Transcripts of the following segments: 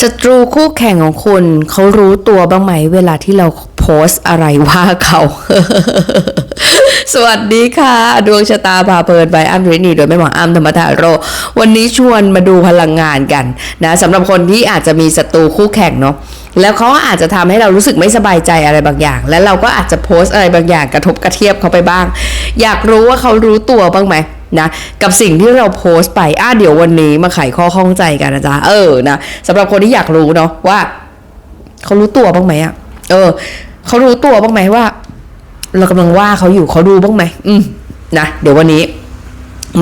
ศัตรูคู่แข่งของคุณเขารู้ตัวบ้างไหมเวลาที่เราโพสต์อะไรว่าเขา สวัสดีค่ะ ดวงชะตาพาเพลินไปอ้ำรินีโดยแม่หมออ้ำธรรมธาโร วันนี้ชวนมาดูพลังงานกันนะสำหรับคนที่อาจจะมีศัตรูคู่แข่งเนาะแล้วเขาอาจจะทำให้เรารู้สึกไม่สบายใจอะไรบางอย่าง แล้วเราก็อาจจะโพสต์อะไรบางอย่างกระทบกระเทียบเขาไปบ้าง อยากรู้ว่าเขารู้ตัวบ้างไหม นะกับสิ่งที่เราโพสต์ไปอะเดี๋ยววันนี้มาไขข้อข้องใจกันนะจ๊ะเออนะสำหรับคนที่อยากรู้เนาะว่าเขารู้ตัวบ้างไหมอะเออเขารู้ตัวบ้างไหมว่า เรากำลังว่าเขาอยู่เขาดูบ้างไหมอืมนะเดี๋ยววันนี้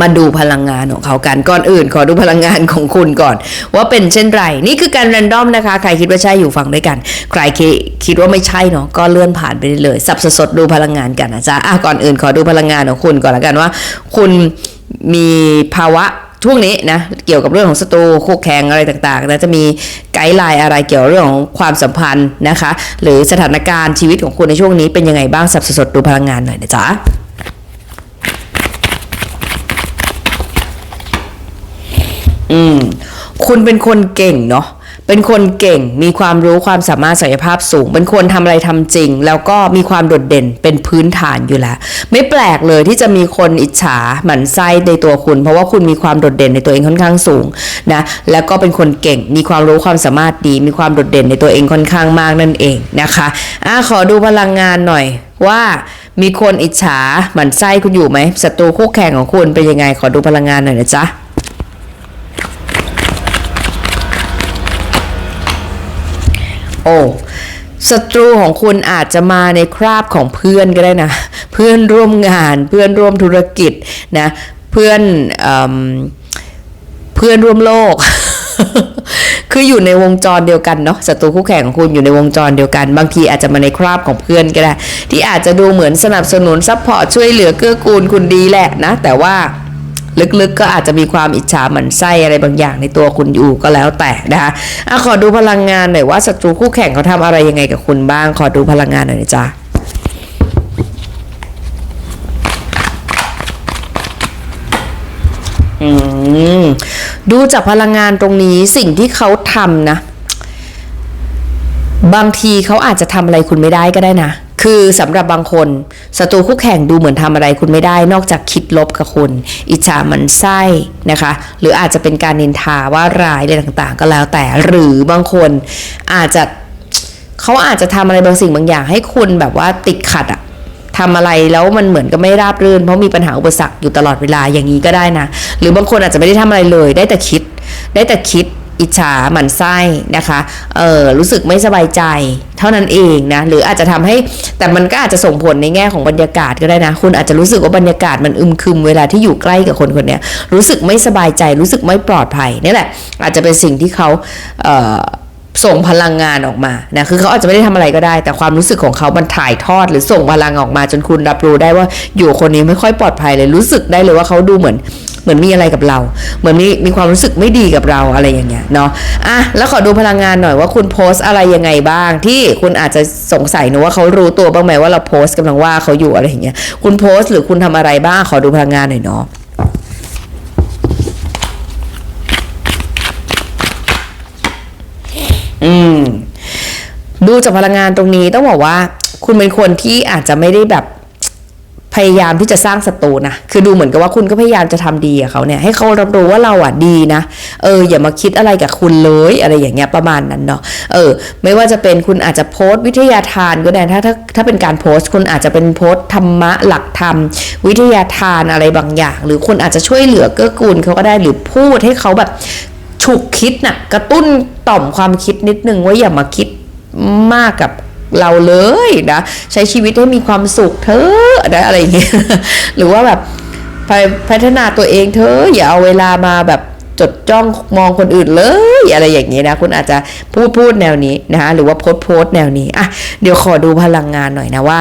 มาดูพลังงานของเขากันก่อนอื่น ขอดูพลังงานของคุณก่อน ว่าเป็นเช่นไร นี่คือการแรนดอมนะคะ ใครคิดว่าใช่อยู่ฟังด้วยกัน ใครคิดคิดว่าไม่ใช่เนาะก็เลื่อนผ่านไปได้เลย สับสดดูพลังงานกันนะจ๊ะอะก่อนอื่นขอดูพลังงานของคุณก่อนละกันว่า คุณมีภาวะช่วงนี้นะเกี่ยวกับเรื่องของศัตรูคู่แข่งอะไรต่างๆนะจะมีไกด์ไลน์อะไรเกี่ยวกับเรื่องของความสัมพันธ์นะคะ หรือสถานการณ์ชีวิตของคุณในช่วงนี้เป็นยังไงบ้างสับสดดูพลังงานหน่อยนะจ๊ะ อืม คุณเป็นคนเก่งเนาะเป็นคนเก่ง มีความรู้ความสามารถศักยภาพสูง เป็นคนทำอะไรทำจริง แล้วก็มีความโดดเด่นเป็นพื้นฐานอยู่แล้ว ไม่แปลกเลยที่จะมีคนอิจฉาหมั่นไส้ในตัวคุณ เพราะว่าคุณมีความโดดเด่นในตัวเองค่อนข้างสูงนะ แล้วก็เป็นคนเก่ง มีความรู้ความสามารถดี มีความโดดเด่นในตัวเองค่อนข้างมากนั่นเองนะคะอะขอดูพลังงานหน่อยว่ามีคนอิจฉาหมั่นไส้คุณอยู่ไหมศัตรูคู่แข่งของคุณเป็นยังไง ขอดูพลังงานหน่อยนะจ๊ะ อ้ศัตรูของคุณอาจจะมาในคราบของเพื่อนก็ได้นะ เพื่อนร่วมงาน เพื่อนร่วมธุรกิจนะ เพื่อนเอเพื่อนร่วมโลก คืออยู่ในวงจรเดียวกันเนาะศัตรูคู่แข่งของคุณอยู่ในวงจรเดียวกัน บางทีอาจจะมาในคราบของเพื่อนก็ได้ ที่อาจจะดูเหมือนสนับสนุนซัพพอร์ตช่วยเหลือเกื้อกูลคุณดีแหละนะ แต่ว่า ลึกๆก็อาจจะมีความอิจฉาหมันไส้อะไรบางอย่างในตัวคุณอยู่ก็แล้วแต่นะคะอะขอดูพลังงานหน่อยว่าศัตรูคู่แข่งเขาทำอะไรยังไงกับคุณบ้าง ขอดูพลังงานหน่อยนะจ๊ะอืมดูจากพลังงานตรงนี้สิ่งที่เขาทำนะ บางทีเขาอาจจะทำอะไรคุณไม่ได้ก็ได้นะ คือสำหรับบางคนศัตรูคู่แข่งดูเหมือนทำอะไรคุณไม่ได้ นอกจากคิดลบกับคุณ อิจฉามันไส้นะคะ หรืออาจจะเป็นการนินทาว่าร้ายอะไรต่างๆ ก็แล้วแต่หรือบางคนอาจจะเขาอาจจะทำอะไรบางสิ่งบางอย่าง ให้คุณแบบว่าติดขัดอะทำอะไรแล้วมันเหมือนกับไม่ราบรื่น เพราะมีปัญหาอุปสรรคอยู่ตลอดเวลาอย่างนี้ก็ได้นะ หรือบางคนอาจจะไม่ได้ทำอะไรเลย ได้แต่คิด ได้แต่คิด อิจฉาหมั่นไส้นะคะเออรู้สึกไม่สบายใจเท่านั้นเองนะหรืออาจจะทำให้แต่มันก็อาจจะส่งผลในแง่ของบรรยากาศก็ได้นะ คุณอาจจะรู้สึกว่าบรรยากาศมันอึมครึมเวลาที่อยู่ใกล้กับคนคนนี้รู้สึกไม่สบายใจ รู้สึกไม่ปลอดภัยนี่แหละอาจจะเป็นสิ่งที่เขาเอ่อ ส่งพลังงานออกมานะคือเขาอาจจะไม่ได้ทำอะไรก็ได้ แต่ความรู้สึกของเขามันถ่ายทอดหรือส่งพลังออกมาจนคุณรับรู้ได้ว่าอยู่คนนี้ไม่ค่อยปลอดภัยเลยรู้สึกได้เลยว่าเขาดูเหมือนเหมือนมีอะไรกับเรา เหมือนมีมีความรู้สึกไม่ดีกับเราอะไรอย่างเงี้ยเนาะอะแล้วขอดูพลังงานหน่อยว่าคุณโพสต์อะไรยังไงบ้าง ที่คุณอาจจะสงสัยนะว่าเขารู้ตัวบ้างไหมว่าเราโพสต์กำลังว่าเขาอยู่อะไรอย่างเงี้ยคุณโพสต์หรือคุณทำอะไรบ้างขอดูพลังงานหน่อยเนาะ ดูจากพลังงานตรงนี้ต้องบอกว่า คุณเป็นคนที่อาจจะไม่ได้แบบพยายามที่จะสร้างศัตรูนะ คือดูเหมือนกับว่าคุณก็พยายามจะทำดีกับเขาเนี่ย ให้เขารับรู้ว่าเราอะดีนะ เอออย่ามาคิดอะไรกับคุณเลยอะไรอย่างเงี้ยประมาณนั้นเนาะ เออ ไม่ว่าจะเป็นคุณอาจจะโพสต์วิทยาทานก็ได้ ถ้าถ้าถ้าเป็นการโพสต์คุณอาจจะเป็นโพสต์ธรรมะหลักธรรม วิทยาทานอะไรบางอย่าง หรือคุณอาจจะช่วยเหลือเกื้อกูลเขาก็ได้ หรือพูดให้เขาแบบฉุกคิดน่ะ กระตุ้นต่อมความคิดนิดนึงว่าอย่ามาคิด มากกับเราเลยนะใช้ชีวิตให้มีความสุขเธอะนะอะไรอย่างเงี้ยหรือว่าแบบไปพัฒนาตัวเองเธอะอย่าเอาเวลามาแบบจดจ้องมองคนอื่นเลยอะไรอย่างเงี้ยนะ คุณอาจจะพูดพูดแนวนี้นะคะหรือว่าโพสต์โพสต์แนวนี้อะเดี๋ยวขอดูพลังงานหน่อยนะว่า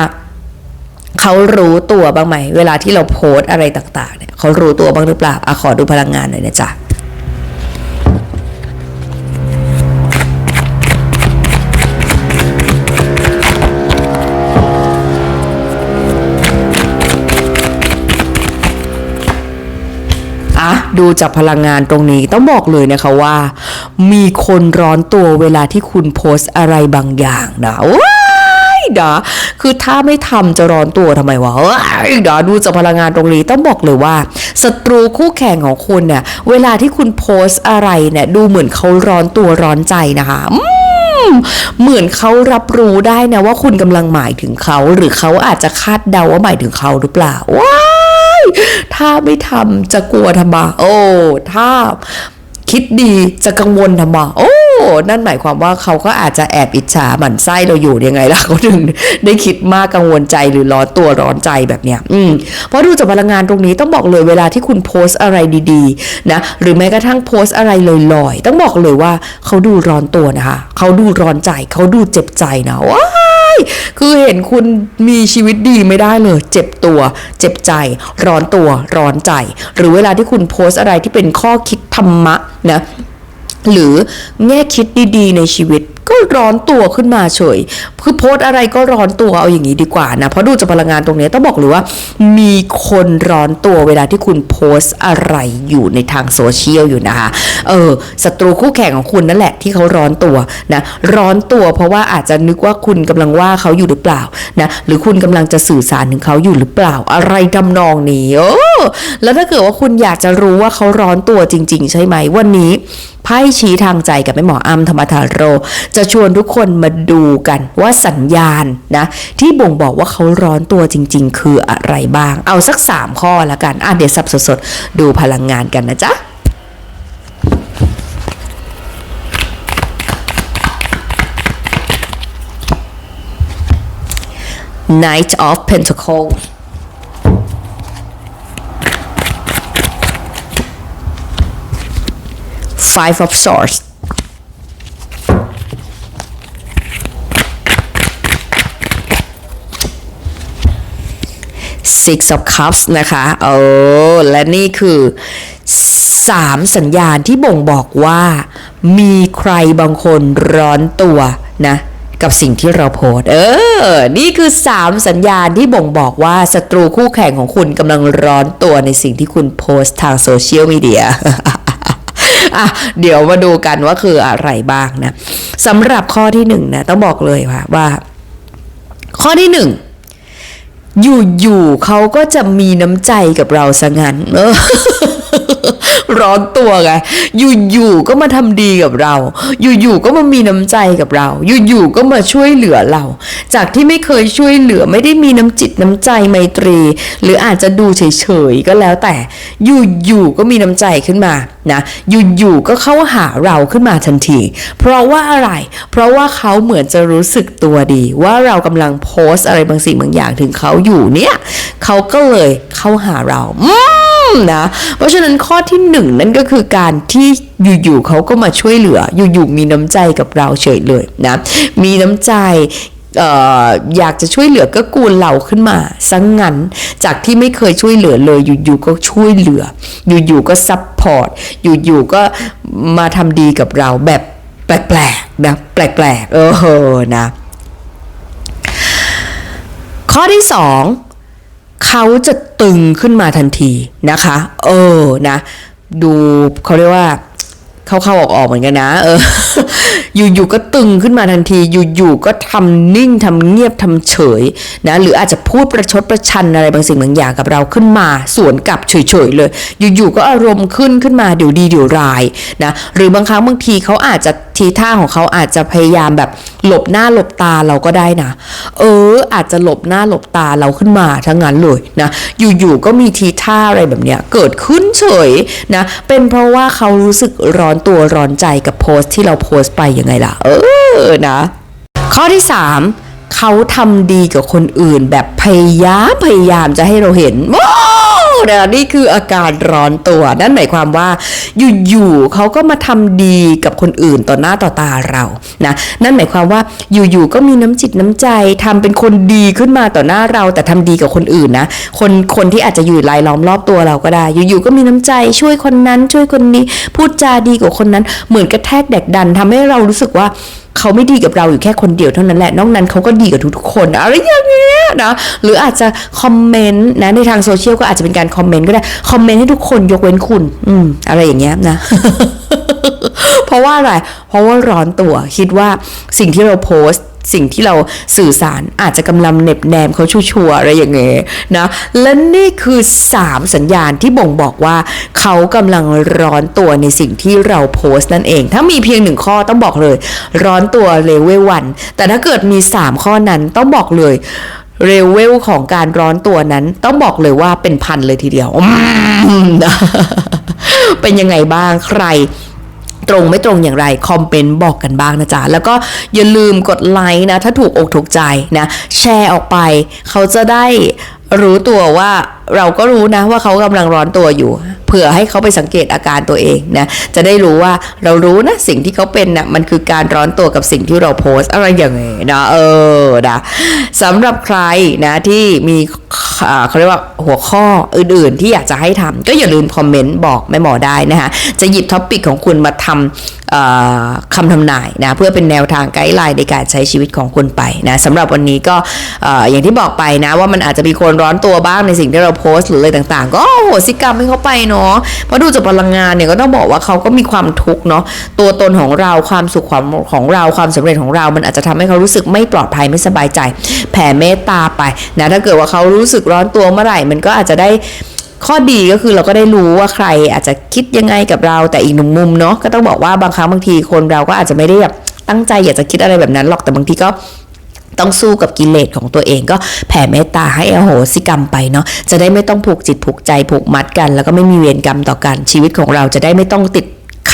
เขารู้ตัวบ้างไหม เวลาที่เราโพสต์อะไรต่าง ๆเนี่ยเขารู้ตัวบ้างหรือเปล่าอะขอดูพลังงานหน่อยนะจ๊ะ ดูจากพลังงานตรงนี้ต้องบอกเลยนะคะว่า มีคนร้อนตัวเวลาที่คุณโพสอะไรบางอย่างนะว้ายนะคือถ้าไม่ทำจะร้อนตัวทำไมวะว้ายนะดูจากพลังงานตรงนี้ต้องบอกเลยว่าศัตรูคู่แข่งของคุณเนี่ยเวลาที่คุณโพสอะไรเนี่ยดูเหมือนเขาร้อนตัวร้อนใจนะคะเหมือนเขารับรู้ได้นะว่าคุณกำลังหมายถึงเขา หรือเขาอาจจะคาดเดาว่าหมายถึงเขาหรือเปล่าว้า ถ้าไม่ทำจะกลัวทำไมโอ้ถ้าคิดดีจะกังวลทำไมโอ้นั่นหมายความว่าเขาก็อาจจะแอบอิจฉาหมั่นไส้เราอยู่ยังไงล่ะเขาถึงได้คิดมากกังวลใจหรือร้อนตัวร้อนใจแบบเนี้ยอืมเพราะดูจากพลังงานตรงนี้ต้องบอกเลยเวลาที่คุณโพสต์อะไรดีๆนะหรือแม้กระทั่งโพสต์อะไรลอยๆ ต้องบอกเลยว่าเขาดูร้อนตัวนะคะเขาดูร้อนใจเขาดูเจ็บใจนะว้า คือเห็นคุณมีชีวิตดีไม่ได้เลย เจ็บตัว เจ็บใจ ร้อนตัว ร้อนใจ หรือเวลาที่คุณโพสต์อะไรที่เป็นข้อคิดธรรมะนะหรือแง่คิดดีๆ ในชีวิต ก็ร้อนตัวขึ้นมาเฉย คือโพสอะไรก็ร้อนตัวเอาอย่างนี้ดีกว่านะ เพราะดูจากพลังงานตรงนี้ต้องบอกเลยว่า มีคนร้อนตัวเวลาที่คุณโพสอะไรอยู่ในทางโซเชียลอยู่นะคะ เออศัตรูคู่แข่งของคุณนั่นแหละที่เขาร้อนตัวนะ ร้อนตัวเพราะว่าอาจจะนึกว่าคุณกำลังว่าเขาอยู่หรือเปล่านะ หรือคุณกำลังจะสื่อสารถึงเขาอยู่หรือเปล่า อะไรทำนองนี้โอ้แล้วถ้าเกิดว่าคุณอยากจะรู้ว่าเขาร้อนตัวจริง ๆ ใช่ไหมวันนี้ไพ่ชี้ทางใจกับแม่หมออัมธรรมธารโรจะชวนทุกคนมาดูกันว่าสัญญาณนะที่บ่งบอกว่าเขาร้อนตัวจริง ๆ คืออะไรบ้าง เอาสัก 3 ข้อละกันอะเดี๋ยวสับสดๆ ดูพลังงานกันนะจ๊ะ Knight of Pentacles Five of Swords Six of Cups นะคะเออและนี่คือสามสัญญาณที่บ่งบอกว่า มีใครบางคนร้อนตัวนะกับสิ่งที่เราโพสเออ นี่คือ 3 สัญญาณที่บ่งบอกว่าศัตรูคู่แข่งของคุณกำลังร้อนตัวในสิ่งที่คุณโพสต์ทางโซเชียลมีเดียอะเดี๋ยวมาดูกันว่าคืออะไรบ้างนะสำหรับข้อที่หนึ่งนะต้องบอกเลยว่าว่า ข้อที่หนึ่ง อยู่ๆเขาก็จะมีน้ำใจกับเราซะงั้นเออ ร้อนตัวไงอยู่ๆก็มาทำดีกับเรา อยู่ๆก็มามีน้ำใจกับเรา อยู่ๆก็มาช่วยเหลือเรา จากที่ไม่เคยช่วยเหลือไม่ได้มีน้ำจิตน้ำใจไมตรี หรืออาจจะดูเฉยๆก็แล้วแต่ อยู่ๆก็มีน้ำใจขึ้นมานะอยู่ๆก็เข้าหาเราขึ้นมาทันที เพราะว่าอะไร เพราะว่าเขาเหมือนจะรู้สึกตัวดี ว่าเรากำลังโพสต์อะไรบางสิ่งบางอย่างถึงเขาอยู่เนี่ย เขาก็เลยเข้าหาเรา นะ เพราะฉะนั้นข้อที่หนึ่งนั่นก็คือการที่อยู่ๆเขาก็มาช่วยเหลือ อยู่ๆมีน้ำใจกับเราเฉยเลยนะ มีน้ำใจอออยากจะช่วยเหลือก็กูลเราขึ้นมาสังงันจากที่ไม่เคยช่วยเหลือเลยอยู่ๆก็ช่วยเหลือ อยู่ๆก็ซับพอร์ตอยู่ๆก็มาทำดีกับเราแบบแปลกๆนะแปลกๆเออนะ ข้อที่สอง เขาจะตึงขึ้นมาทันทีนะคะ เออนะ ดูเขาเรียกว่า เข้าๆออกๆเหมือนกันนะ เออ อยู่ๆก็ตึงขึ้นมาทันที อยู่ๆก็ทำนิ่งทำเงียบทำเฉยนะ หรืออาจจะพูดประชดประชันอะไรบางสิ่งบางอย่างกับเราขึ้นมา สวนกลับเฉยๆเลย อยู่ๆก็อารมณ์ขึ้นขึ้นมาเดี๋ยวดีเดี๋ยวร้ายนะ หรือบางครั้งบางทีเขาอาจจะทีท่าของเขาอาจจะพยายามแบบหลบหน้าหลบตาเราก็ได้นะ เออ อาจจะหลบหน้าหลบตาเราขึ้นมาทั้งนั้นเลยนะ อยู่ๆก็มีทีท่าอะไรแบบเนี้ยเกิดขึ้นเฉยนะ เป็นเพราะว่าเขารู้สึกร้อนตัวร้อนใจกับโพสต์ที่เราโพสต์ไปยังไงล่ะ เออนะ ข้อที่ 3 เขาทำดีกับคนอื่น แบบพยายามพยายามจะให้เราเห็นว้าวนะนี่คืออาการร้อนตัว นั่นหมายความว่า อยู่ๆเขาก็มาทำดีกับคนอื่นต่อหน้าต่อตาเรานะนั่นหมายความว่าอยู่ๆก็มีน้ำจิตน้ำใจทำเป็นคนดีขึ้นมาต่อหน้าเรา แต่ทำดีกับคนอื่นนะคนคนที่อาจจะอยู่รายล้อมรอบตัวเราก็ได้ อยู่ๆก็มีน้ำใจช่วยคนนั้น ช่วยคนนี้ พูดจาดีกับคนนั้น เหมือนกระแทกแดกดันทำให้เรารู้สึกว่า เขาไม่ดีกับเราอยู่แค่คนเดียวเท่านั้นแหละนอกนั้นเขาก็ดีกับทุกๆคนอะไรอย่างเงี้ยนะหรืออาจจะคอมเมนต์นะในทางโซเชียลก็อาจจะเป็นการคอมเมนต์ก็ได้คอมเมนต์ให้ทุกคนยกเว้นคุณ อืม อะไรอย่างเงี้ยนะเพราะว่าอะไร เพราะว่าร้อนตัวคิดว่าสิ่งที่เราโพสต์ สิ่งที่เราสื่อสารอาจจะกำลังเหน็บแนมเขาชัวๆอะไรอย่างเงี้ยนะและนี่คือ 3 สัญญาณที่บ่งบอกว่าเขากำลังร้อนตัวในสิ่งที่เราโพสต์นั่นเอง ถ้ามีเพียงหนึ่งข้อต้องบอกเลย ร้อนตัวเลเวลวันแต่ถ้าเกิดมี 3 ข้อนั้นต้องบอกเลยเรเวลของการร้อนตัวนั้นต้องบอกเลยว่าเป็นพันเลยทีเดียว เป็นยังไงบ้างใคร ตรงไม่ตรงอย่างไร คอมเมนต์บอกกันบ้างนะจ๊ะ แล้วก็อย่าลืมกดไลค์นะ ถ้าถูกอกถูกใจนะ แชร์ออกไป เขาจะได้รู้ตัวว่าเราก็รู้นะว่าเขากำลังร้อนตัวอยู่ เผื่อให้เขาไปสังเกตอาการตัวเองนะจะได้รู้ว่าเรารู้นะสิ่งที่เขาเป็นนะมันคือการร้อนตัวกับสิ่งที่เราโพสอะไรอย่างเงี้ยนะเออนะสำหรับใครนะที่มีอ่าเขาเรียกว่าหัวข้ออื่นๆ ที่อยากจะให้ทำก็อย่าลืมคอมเมนต์บอกแม่หมอได้นะคะจะหยิบท็อปปิกของคุณมาทำคำทำนายนะเพื่อเป็นแนวทางไกด์ไลน์ในการใช้ชีวิตของคุณไปนะสำหรับวันนี้ก็เอ่ออย่างที่บอกไปนะว่ามันอาจจะมีคนร้อนตัวบ้างในสิ่งที่เราโพสต์หรืออะไรต่าง ๆ ก็โหสิกรรมให้เขาไปเนาะเพราะดูจากพลังงานเนี่ยก็ต้องบอกว่าเขาก็มีความทุกข์เนาะตัวตนของเราความสุขความของเราความสำเร็จของเรา มันอาจจะทำให้เขารู้สึกไม่ปลอดภัยไม่สบายใจ แผ่เมตตาไปนะถ้าเกิดว่าเขารู้สึกร้อนตัวเมื่อไหร่ มันก็อาจจะได้ข้อดีก็คือเราก็ได้รู้ว่าใครอาจจะคิดยังไงกับเราแต่อีกหนึ่งมุมเนาะก็ต้องบอกว่าบางครั้งบางทีคนเราก็อาจจะไม่ได้แบบตั้งใจอยากจะคิดอะไรแบบนั้นหรอกแต่บางทีก็ ต้องสู้กับกิเลสของตัวเองก็แผ่เมตตาให้อโหสิกรรมไปเนาะจะได้ไม่ต้องผูกจิตผูกใจผูกมัดกัน แล้วก็ไม่มีเวรกรรมต่อกันชีวิตของเราจะได้ไม่ต้องติด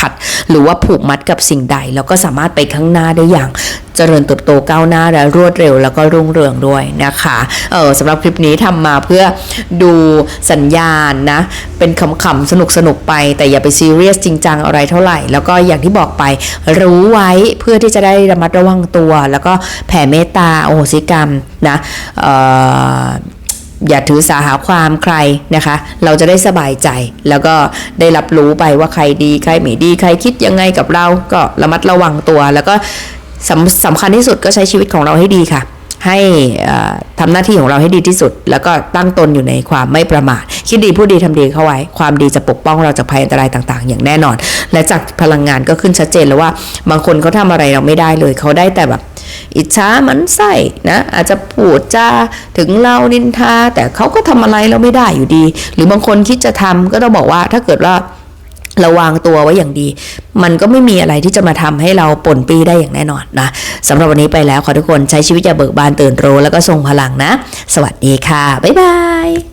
ขัด หรือว่าผูกมัดกับสิ่งใด แล้วก็สามารถไปข้างหน้าได้อย่างเจริญเติบโตก้าวหน้าและรวดเร็วแล้วก็รุ่งเรืองด้วยนะคะเออสำหรับคลิปนี้ทำมาเพื่อดูสัญญาณนะ เป็นขำๆสนุกๆไป แต่อย่าไปซีเรียสจริงจังอะไรเท่าไหร่ แล้วก็อย่างที่บอกไป รู้ไว้เพื่อที่จะได้ระมัดระวังตัว แล้วก็แผ่เมตตาโอโหสิกรรมนะเอ่อ อย่าถือสาหาความใครนะคะ เราจะได้สบายใจ แล้วก็ได้รับรู้ไปว่าใครดีใครไม่ดีใครคิดยังไงกับเราก็ระมัดระวังตัว แล้วก็สำสำคัญที่สุดก็ใช้ชีวิตของเราให้ดีค่ะ ให้เอ่อทำหน้าที่ของเราให้ดีที่สุด แล้วก็ตั้งตนอยู่ในความไม่ประมาทคิดดีพูดดีทำดีเข้าไว้ ความดีจะปกป้องเราจากภัยอันตรายต่าง ๆ อย่างแน่นอน และจากพลังงานก็ขึ้นชัดเจนแล้วว่า บางคนเขาทำอะไรเราไม่ได้เลยเขาได้แต่แบบ อิจฉามันไส้นะอาจจะพูดจาถึงเรานินทาแต่เขาก็ทำอะไรเราไม่ได้อยู่ดี หรือบางคนคิดจะทำก็ต้องบอกว่าถ้าเกิดว่า ระวางตัวไว้อย่างดี มันก็ไม่มีอะไรที่จะมาทำให้เราป่นปีได้อย่างแน่นอนนะสำหรับวันนี้ไปแล้วขอทุกคนใช้ชีวิตอย่าเบิกบานตื่นรู้แล้วก็ทรงพลังนะ สวัสดีค่ะ บ๊ายบาย